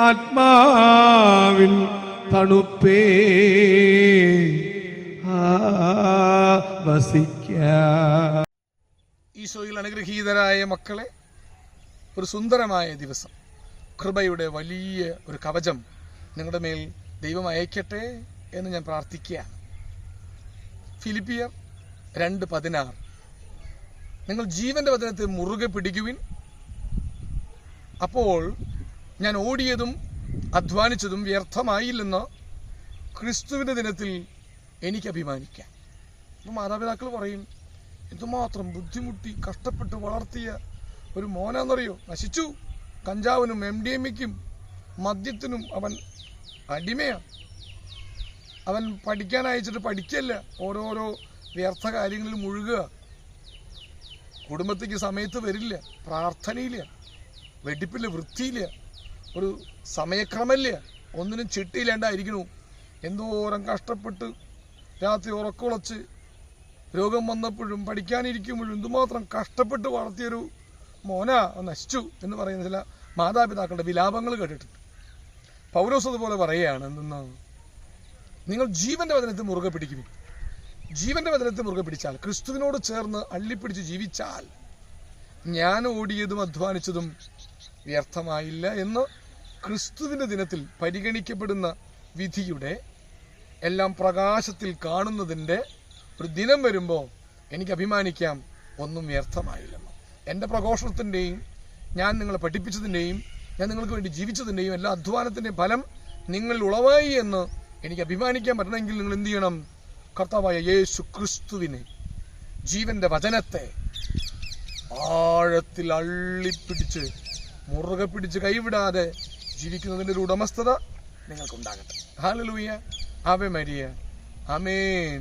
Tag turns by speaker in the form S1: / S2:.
S1: ആത്മാവിൻ തണുപ്പേ. വസിക്ക.
S2: ഈശോയിൽ അനുഗ്രഹീതരായ മക്കളെ ഒരു സുന്ദരമായ ദിവസം. കൃപയുടെ വലിയ ഒരു കവചം നിങ്ങളുടെ മേൽ ദൈവം അയക്കട്ടെ എന്ന് ഞാൻ പ്രാർത്ഥിക്കുകയാണ്. ഫിലിപ്പിയർ രണ്ട് പതിനാറ്. നിങ്ങൾ ജീവന്റെ വചനത്തെ മുറുകെ പിടിക്കുവിൻ. അപ്പോൾ ഞാൻ ഓടിയതും അധ്വാനിച്ചതും വ്യർത്ഥമായില്ലെന്ന് ക്രിസ്തുവിന്റെ ദിനത്തിൽ എനിക്ക് അഭിമാനിക്കാം. അപ്പോൾ മാതാപിതാക്കൾ പറയും എന്തുമാത്രം ബുദ്ധിമുട്ടി കഷ്ടപ്പെട്ട് വളർത്തിയ ഒരു മോനാന്നറിയോ? നശിച്ചു. കഞ്ചാവിനും എം ഡി എമ്മിക്കും മദ്യത്തിനും അവൻ അടിമയാണ് അവൻ പഠിക്കാൻ അയച്ചിട്ട് പഠിക്കല്ല. ഓരോരോ വ്യർത്ഥ കാര്യങ്ങളിൽ മുഴുകുക. കുടുംബത്തേക്ക് സമയത്ത് വരില്ല. പ്രാർത്ഥനയില്ല. വെടിപ്പില്ല വൃത്തിയില്ല. ഒരു സമയക്രമമില്ല ഒന്നിനും ചിട്ടിയില്ലാണ്ടായിരിക്കണു. എന്തോരം കഷ്ടപ്പെട്ട് രാത്രി ഉറക്കുളച്ച് രോഗം വന്നപ്പോഴും പഠിക്കാനിരിക്കുമ്പോഴും എന്തുമാത്രം കഷ്ടപ്പെട്ട് വളർത്തിയൊരു മോന നശിച്ചു എന്ന് പറയുന്ന ചില മാതാപിതാക്കളുടെ വിലാപങ്ങൾ കേട്ടിട്ടുണ്ട്. പൗലോസ് അതുപോലെ പറയുകയാണ് എന്തെന്ന് നിങ്ങൾ ജീവന്റെ വചനത്തെ മുറുകെ പിടിക്കും ജീവന്റെ വചനത്തെ മുറുകെ പിടിച്ചാൽ ക്രിസ്തുവിനോട് ചേർന്ന് അള്ളിപ്പിടിച്ച് ജീവിച്ചാൽ ഞാൻ ഓടിയതും അധ്വാനിച്ചതും വ്യർത്ഥമായില്ല എന്ന് ക്രിസ്തുവിന്റെ ദിനത്തിൽ പരിഗണിക്കപ്പെടുന്ന വിധിയുടെ എല്ലാം പ്രകാശത്തിൽ കാണുന്നതിന്റെ ഒരു ദിനം വരുമ്പോൾ എനിക്ക് അഭിമാനിക്കാം ഒന്നും വ്യർത്ഥമായില്ലെന്ന്. എന്റെ പ്രഘോഷണത്തിന്റെയും ഞാൻ നിങ്ങളെ പഠിപ്പിച്ചതിന്റെയും ഞാൻ നിങ്ങൾക്ക് വേണ്ടി ജീവിച്ചതിന്റെയും എല്ലാ അധ്വാനത്തിന്റെയും ഫലം നിങ്ങളിൽ ഉളവായി എന്ന് എനിക്ക് അഭിമാനിക്കാൻ പറ്റണമെങ്കിൽ നിങ്ങൾ എന്ത് ചെയ്യണം? കർത്താവായ യേശു ക്രിസ്തുവിനെ ജീവന്റെ വചനത്തെ ആഴത്തിൽ അള്ളിപ്പിടിച്ച് മുറുകെ പിടിച്ച് കൈവിടാതെ ജീവിക്കുന്നതിന്റെ ഒരു ഉടമസ്ഥത നിങ്ങൾക്കുണ്ടാകട്ടെ. Hallelujah Ave Maria. അമേൻ